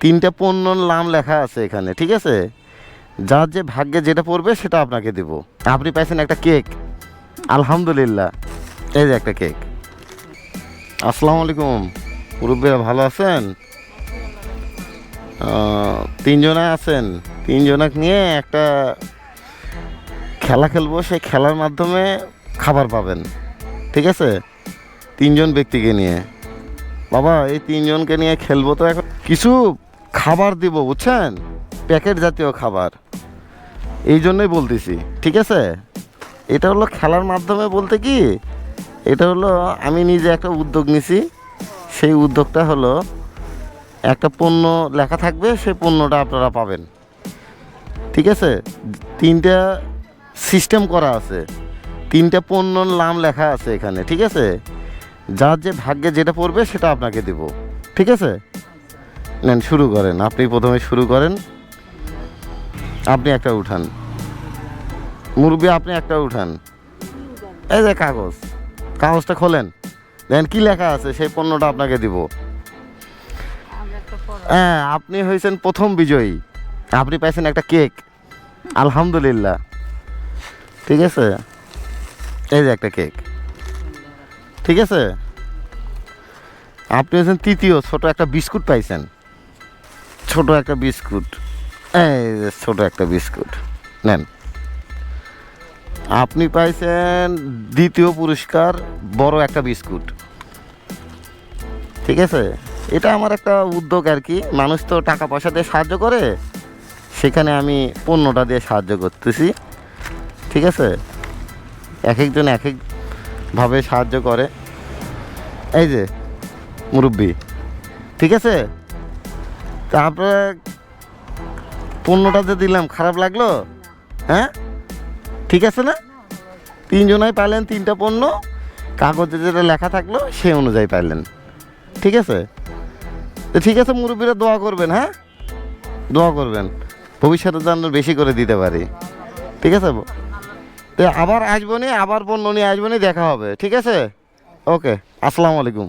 তিনটা পণ্যর নাম লেখা আছে এখানে, ঠিক আছে? যার যে ভাগ্যে যেটা পড়বে সেটা আপনাকে দেব। আপনি পাইছেন একটা কেক। আলহামদুলিল্লাহ। এই যে একটা কেক। আসসালামু আলাইকুম। মুরব্বীরা ভালো আছেন? তিনজনে আছেন। তিনজনাক নিয়ে একটা খেলা খেলব। সেই খেলার মাধ্যমে খাবার পাবেন। ঠিক আছে? তিনজন ব্যক্তিকে নিয়ে। বাবা, এই তিনজনকে নিয়ে খেলব তো এখন। কিছু খাবার দিব, বুঝছেন? প্যাকেট জাতীয় খাবার। এই জন্যই বলতেছি, ঠিক আছে? এটা হলো খেলার মাধ্যমে বলতে কি, এটা হলো আমি নিজে একটা উদ্যোগ নিছি। সেই উদ্যোগটা হলো একটা পণ্য লেখা থাকবে, সেই পণ্যটা আপনারা পাবেন। ঠিক আছে? তিনটা সিস্টেম করা আছে। তিনটা পণ্যর নাম লেখা আছে এখানে, ঠিক আছে? যার যে ভাগ্যে যেটা পড়বে সেটা আপনাকে দেব। ঠিক আছে? নেন, শুরু করেন। আপনি প্রথমে শুরু করেন, আপনি একটা উঠান। মুরব্বী, আপনি একটা উঠান। এই যে কাগজ, কাগজটা খোলেন। দেখেন কি লেখা আছে, সেই পণ্যটা আপনাকে দিব। হ্যাঁ আপনি হয়েছেন প্রথম বিজয়ী। আপনি পাইছেন একটা কেক। আলহামদুলিল্লাহ। ঠিক আছে? এই যে একটা কেক। ঠিক আছে? আপনি হয়েছেন তৃতীয়, ছোট একটা বিস্কুট পাইছেন। ছোট একটা বিস্কুট। যে ছোট একটা বিস্কুট। নেন। আপনি পাইছেন দ্বিতীয় পুরস্কার, বড় একটা বিস্কুট। ঠিক আছে? এটা আমার একটা উদ্যোগ আর কি। মানুষ তো টাকা পয়সা দিয়ে সাহায্য করে, সেখানে আমি পণ্যটা দিয়ে সাহায্য করতেছি। ঠিক আছে? এক একজন এক একভাবে সাহায্য করে। এই যে, মুরব্বী। ঠিক আছে? তা আপনার পণ্যটা যে দিলাম, খারাপ লাগল? হ্যাঁ? ঠিক আছে না? তিনজনাই পাইলেন তিনটা পণ্য, কাগজে যেটা লেখা থাকল সে অনুযায়ী পাইলেন। ঠিক আছে? তো ঠিক আছে, মুরব্বীরা দোয়া করবেন হ্যাঁ? দোয়া করবেন। ভবিষ্যতে যেন বেশি করে দিতে পারি। ঠিক আছে? আবার আসব নি, আবার পণ্য নিয়ে আসব নি, দেখা হবে। ঠিক আছে? ওকে, আসসালামু আলাইকুম।